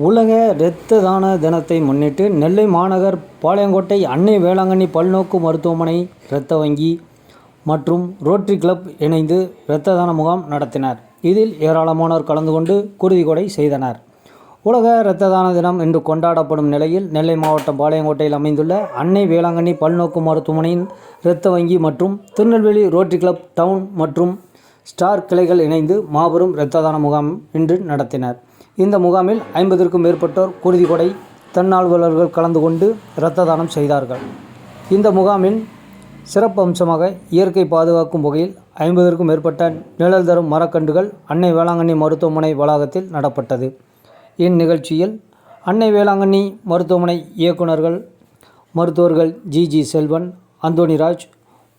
உலக இரத்த தான தினத்தை முன்னிட்டு நெல்லை மாநகர் பாளையங்கோட்டை அன்னை வேளாங்கண்ணி பல்நோக்கு மருத்துவமனை இரத்த வங்கி மற்றும் ரோட்டரி கிளப் இணைந்து இரத்த தான முகாம் நடத்தினர். இதில் ஏராளமானோர் கலந்து கொண்டு குருதிகொடை செய்தனர். உலக இரத்த தான தினம் இன்று கொண்டாடப்படும் நிலையில் நெல்லை மாவட்டம் பாளையங்கோட்டையில் அமைந்துள்ள அன்னை வேளாங்கண்ணி பல்நோக்கு மருத்துவமனையின் இரத்த வங்கி மற்றும் திருநெல்வேலி ரோட்டரி கிளப் டவுன் மற்றும் ஸ்டார் கிளைகள் இணைந்து மாபெரும் இரத்த தான முகாம் இன்று நடத்தினர். இந்த முகாமில் ஐம்பதற்கும் மேற்பட்டோர் குருதி கொடை தன்னார்வலர்கள் கலந்து கொண்டு இரத்த தானம் செய்தார்கள். இந்த முகாமின் சிறப்பு அம்சமாக இயற்கை பாதுகாக்கும் வகையில் ஐம்பதற்கும் மேற்பட்ட நிழல் தரும் மரக்கன்றுகள் அன்னை வேளாங்கண்ணி மருத்துவமனை வளாகத்தில் நடப்பட்டது. இந்நிகழ்ச்சியில் அன்னை வேளாங்கண்ணி மருத்துவமனை இயக்குநர்கள் மருத்துவர்கள் ஜி. ஜி. செல்வன் அந்தோணிராஜ்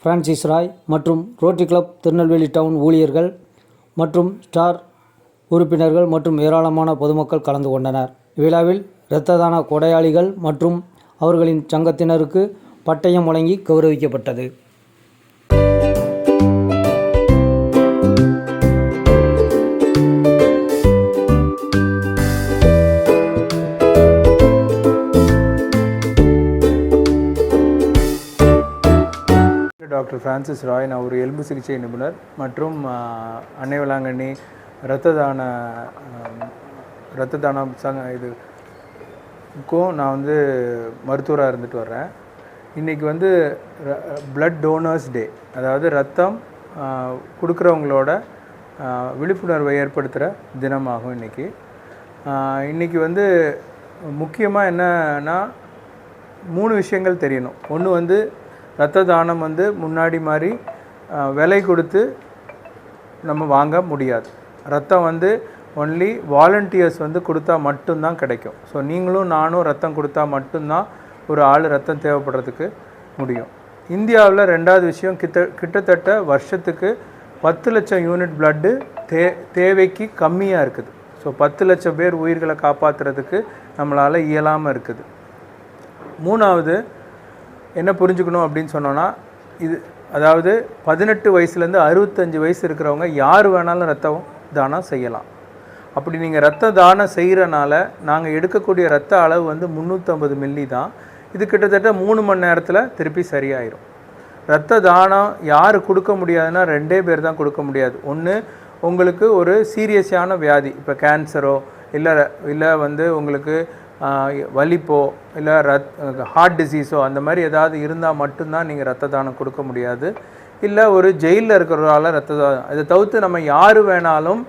பிரான்சிஸ் ராய் மற்றும் ரோட்டரி கிளப் திருநெல்வேலி டவுன் ஊழியர்கள் மற்றும் ஸ்டார் உறுப்பினர்கள் மற்றும் ஏராளமான பொதுமக்கள் கலந்து கொண்டனர். விழாவில் இரத்த தான கொடையாளிகள் மற்றும் அவர்களின் சங்கத்தினருக்கு பட்டயம் வழங்கி கௌரவிக்கப்பட்டது. டாக்டர் ஃப்ரான்சிஸ் ராய் நான் ஒரு எலும்பு சிகிச்சை நிபுணர் மற்றும் அன்னை வேளாங்கண்ணி இரத்த தான ஆம், இரத்த தானம் சங்க இதுக்கும் நான் வந்து மருத்துவராக இருந்துட்டு வர்றேன். இன்றைக்கி வந்து பிளட் டோனர்ஸ் டே அதாவது ரத்தம் கொடுக்குறவங்களோட விழிப்புணர்வை ஏற்படுத்துகிற தினமாகும் இன்றைக்கி இன்றைக்கி வந்து முக்கியமாக என்னன்னா மூணு விஷயங்கள் தெரியணும். ஒன்று வந்து ரத்த தானம் வந்து முன்னாடி மாதிரி விலை கொடுத்து நம்ம வாங்க முடியாது. ரத்தம் வந்து ஒன்லி வாலண்டியர்ஸ் வந்து கொடுத்தா மட்டும்தான் கிடைக்கும். ஸோ நீங்களும் நானும் ரத்தம் கொடுத்தா மட்டும்தான் ஒரு ஆள் ரத்தம் தேவைப்படுறதுக்கு முடியும். இந்தியாவில் ரெண்டாவது விஷயம் கிட்ட கிட்டத்தட்ட வருஷத்துக்கு பத்து லட்சம் யூனிட் பிளட்டு தே தேவைக்கு கம்மியாக இருக்குது. ஸோ பத்து லட்சம் பேர் உயிர்களை காப்பாற்றுறதுக்கு நம்மளால் இயலாமல் இருக்குது. மூணாவது என்ன புரிஞ்சுக்கணும் அப்படின்னு சொன்னோன்னா இது அதாவது பதினெட்டு வயசுலேருந்து அறுபத்தஞ்சு வயசு இருக்கிறவங்க யார் வேணாலும் ரத்தம் தானம் செய்யலாம். அப்படி நீங்கள் ரத்த தானம் செய்கிறனால நாங்கள் எடுக்கக்கூடிய ரத்த அளவு வந்து முந்நூற்றம்பது மில்லி தான். இது கிட்டத்தட்ட மூணு மணி நேரத்தில் திருப்பி சரியாயிரும். ரத்த தானம் யார் கொடுக்க முடியாதுன்னா ரெண்டே பேர் தான் கொடுக்க முடியாது. ஒன்று உங்களுக்கு ஒரு சீரியஸான வியாதி இப்போ கேன்சரோ இல்லை இல்லை வந்து உங்களுக்கு வலிப்போ இல்லை ரத் ஹார்ட் டிசீஸோ அந்த மாதிரி ஏதாவது இருந்தால் மட்டும்தான் நீங்கள் ரத்த தானம் கொடுக்க முடியாது. இல்லை ஒரு ஜெயிலில் இருக்கிறவரால ரத்த தானம் இதை தவிர்த்து நம்ம யார் வேணாலும்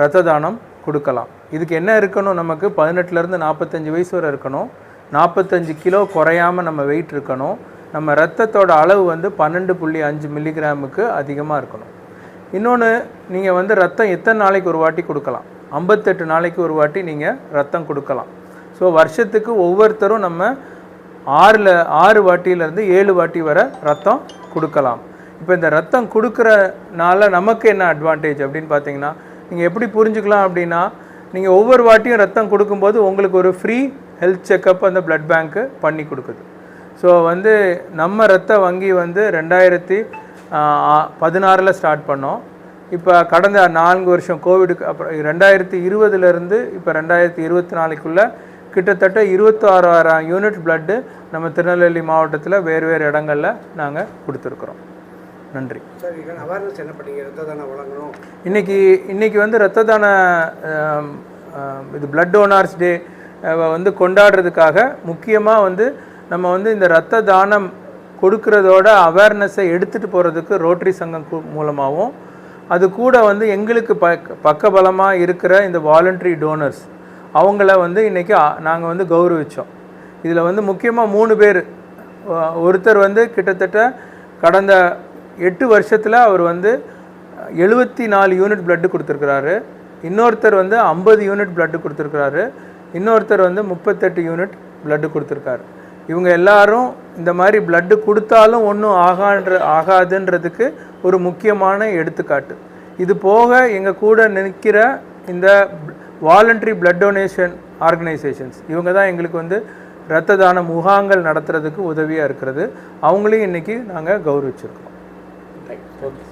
ரத்த தானம் கொடுக்கலாம். இதுக்கு என்ன இருக்கணும்? நமக்கு பதினெட்டுலேருந்து நாற்பத்தஞ்சு வயசு வரை இருக்கணும். நாற்பத்தஞ்சு கிலோ குறையாம நம்ம வெயிட் இருக்கணும். நம்ம ரத்தத்தோட அளவு வந்து பன்னெண்டு புள்ளி அஞ்சு மில்லிகிராமுக்கு அதிகமாக இருக்கணும். இன்னொன்று நீங்கள் வந்து ரத்தம் எத்தனை நாளைக்கு ஒரு வாட்டி கொடுக்கலாம்? ஐம்பத்தெட்டு நாளைக்கு ஒரு வாட்டி நீங்கள் ரத்தம் கொடுக்கலாம். ஸோ வருஷத்துக்கு ஒவ்வொருத்தரும் நம்ம ஆறில் ஆறு வாட்டியிலேருந்து ஏழு வாட்டி வரை ரத்தம் கொடுக்கலாம். இப்போ இந்த ரத்தம் கொடுக்குறனால நமக்கு என்ன அட்வான்டேஜ் அப்படின்னு பார்த்தீங்கன்னா நீங்கள் எப்படி புரிஞ்சுக்கலாம் அப்படின்னா நீங்கள் ஒவ்வொரு வாட்டியும் ரத்தம் கொடுக்கும்போது உங்களுக்கு ஒரு ஃப்ரீ ஹெல்த் செக்கப் அந்த பிளட் பேங்க்கு பண்ணி கொடுக்குது. ஸோ வந்து நம்ம ரத்த வங்கி வந்து ரெண்டாயிரத்தி பதினாறில் ஸ்டார்ட் பண்ணோம். இப்போ கடந்த நான்கு வருஷம் கோவிடுக்கு அப்புறம் ரெண்டாயிரத்தி இருபதுலேருந்து இப்போ ரெண்டாயிரத்தி இருபத்தி நாலுக்குள்ளே கிட்டத்தட்ட இருபத்தாறாயிரம் யூனிட் பிளட்டு நம்ம திருநெல்வேலி மாவட்டத்தில் வேறு வேறு இடங்களில் நாங்கள் கொடுத்துருக்குறோம். நன்றி. அவேர்னஸ் என்ன பண்ணீங்க? ரத்த தானம் வழங்கணும். இன்னைக்கு இன்னைக்கு வந்து ரத்த தான இது பிளட் டோனார்ஸ் டே வந்து கொண்டாடுறதுக்காக முக்கியமாக வந்து நம்ம வந்து இந்த ரத்த தானம் கொடுக்கறதோட அவேர்னஸை எடுத்துகிட்டு போகிறதுக்கு ரோட்டரி சங்கம் மூலமாகவும் அது கூட வந்து எங்களுக்கு ப பக்கபலமாக இருக்கிற இந்த வாலண்டரி டோனர்ஸ் அவங்கள வந்து இன்றைக்கி நாங்கள் வந்து கௌரவிச்சோம். இதில் வந்து முக்கியமாக மூணு பேர் ஒருத்தர் வந்து கிட்டத்தட்ட கடந்த எட்டு வருஷத்தில் அவர் வந்து எழுபத்தி நாலு யூனிட் பிளட்டு கொடுத்துருக்குறாரு. இன்னொருத்தர் வந்து ஐம்பது யூனிட் பிளட்டு கொடுத்துருக்குறாரு. இன்னொருத்தர் வந்து முப்பத்தெட்டு யூனிட் பிளட்டு கொடுத்துருக்காரு. இவங்க எல்லாரும் இந்த மாதிரி பிளட்டு கொடுத்தாலும் ஒன்றும் ஆகான்ற ஆகாதுன்றதுக்கு ஒரு முக்கியமான எடுத்துக்காட்டு. இது போக எங்கள் கூட நிற்கிற இந்த வாலண்டரி பிளட் டொனேஷன் ஆர்கனைசேஷன்ஸ் இவங்க தான் எங்களுக்கு வந்து இரத்த தான முகாங்கள் நடத்துறதுக்கு உதவியாக இருக்கிறது. அவங்களையும் இன்றைக்கி நாங்கள் கௌரவிச்சிருக்கோம். todos.